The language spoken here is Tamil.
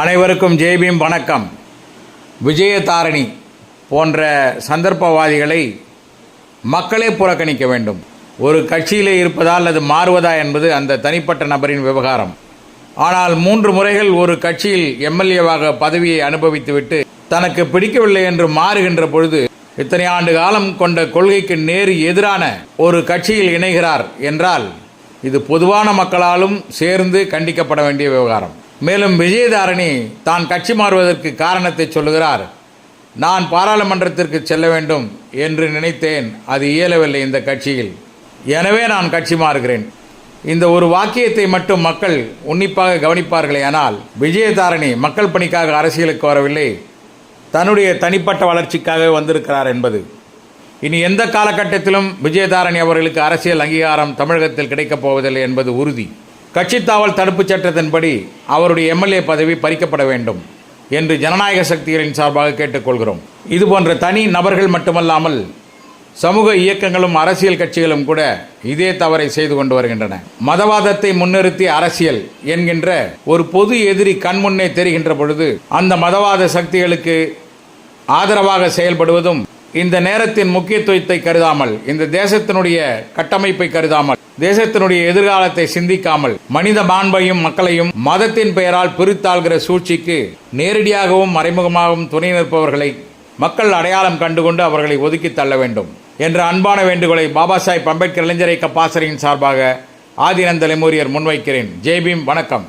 அனைவருக்கும் ஜெய்பீம் வணக்கம். விஜயதாரணி போன்ற சந்தர்ப்பவாதிகளை மக்களே புறக்கணிக்க வேண்டும். ஒரு கட்சியிலே இருப்பதால் அது மாறுவதா என்பது அந்த தனிப்பட்ட நபரின் விவகாரம். ஆனால் மூன்று முறைகள் ஒரு கட்சியில் எம்எல்ஏவாக பதவியை அனுபவித்துவிட்டு தனக்கு பிடிக்கவில்லை என்று மாறுகின்ற பொழுது இத்தனை ஆண்டு காலம் கொண்ட கொள்கைக்கு நேர் எதிரான ஒரு கட்சியில் இணைகிறார் என்றால் இது பொதுவான மக்களாலும் சேர்ந்து கண்டிக்கப்பட வேண்டிய விவகாரம். மேலும் விஜயதாரணி தான் கட்சி மாறுவதற்கு காரணத்தை சொல்லுகிறார். நான் பாராளுமன்றத்திற்கு செல்ல வேண்டும் என்று நினைத்தேன். அது இயலவில்லை இந்த கட்சியில். எனவே நான் கட்சி மாறுகிறேன். இந்த ஒரு வாக்கியத்தை மட்டும் மக்கள் உன்னிப்பாக கவனிப்பார்களே ஆனால் விஜயதாரணி மக்கள் பணிக்காக அரசியலுக்கு வரவில்லை. தன்னுடைய தனிப்பட்ட வளர்ச்சிக்காக வந்திருக்கிறார் என்பது. இனி எந்த காலகட்டத்திலும் விஜயதாரணி அவர்களுக்கு அரசியல் அங்கீகாரம் தமிழகத்தில் கிடைக்கப் போவதில்லை என்பது உறுதி. கட்சித்தாவல் தடுப்புச் சட்டத்தின்படி அவருடைய எம்எல்ஏ பதவி பறிக்கப்பட வேண்டும் என்று ஜனநாயக சக்திகளின் சார்பாக கேட்டுக்கொள்கிறோம். இதுபோன்ற தனி நபர்கள் மட்டுமல்லாமல் சமூக இயக்கங்களும் அரசியல் கட்சிகளும் கூட இதே தவறை செய்து கொண்டு வருகின்றன. மதவாதத்தை முன்னிறுத்தி அரசியல் என்கின்ற ஒரு பொது எதிரி கண்முன்னே தெரிகின்ற பொழுது அந்த மதவாத சக்திகளுக்கு ஆதரவாக செயல்படுவதும் இந்த நேரத்தின் முக்கியத்துவத்தை கருதாமல் இந்த தேசத்தினுடைய கட்டமைப்பை கருதாமல் தேசத்தினுடைய எதிர்காலத்தை சிந்திக்காமல் மனித மாண்பையும் மக்களையும் மதத்தின் பெயரால் பிரித்தாள்கிற சூழ்ச்சிக்கு நேரடியாகவும் மறைமுகமாகவும் துணை நிற்பவர்களை மக்கள் அடையாளம் கண்டுகொண்டு அவர்களை ஒதுக்கி தள்ள வேண்டும் என்ற அன்பான வேண்டுகோளை பாபா சாஹிப் அம்பேத்கர் இளைஞரை கப்பாசரியின் சார்பாக ஆதினந்த லெமூரியர் முன்வைக்கிறேன். ஜெய்பீம் வணக்கம்.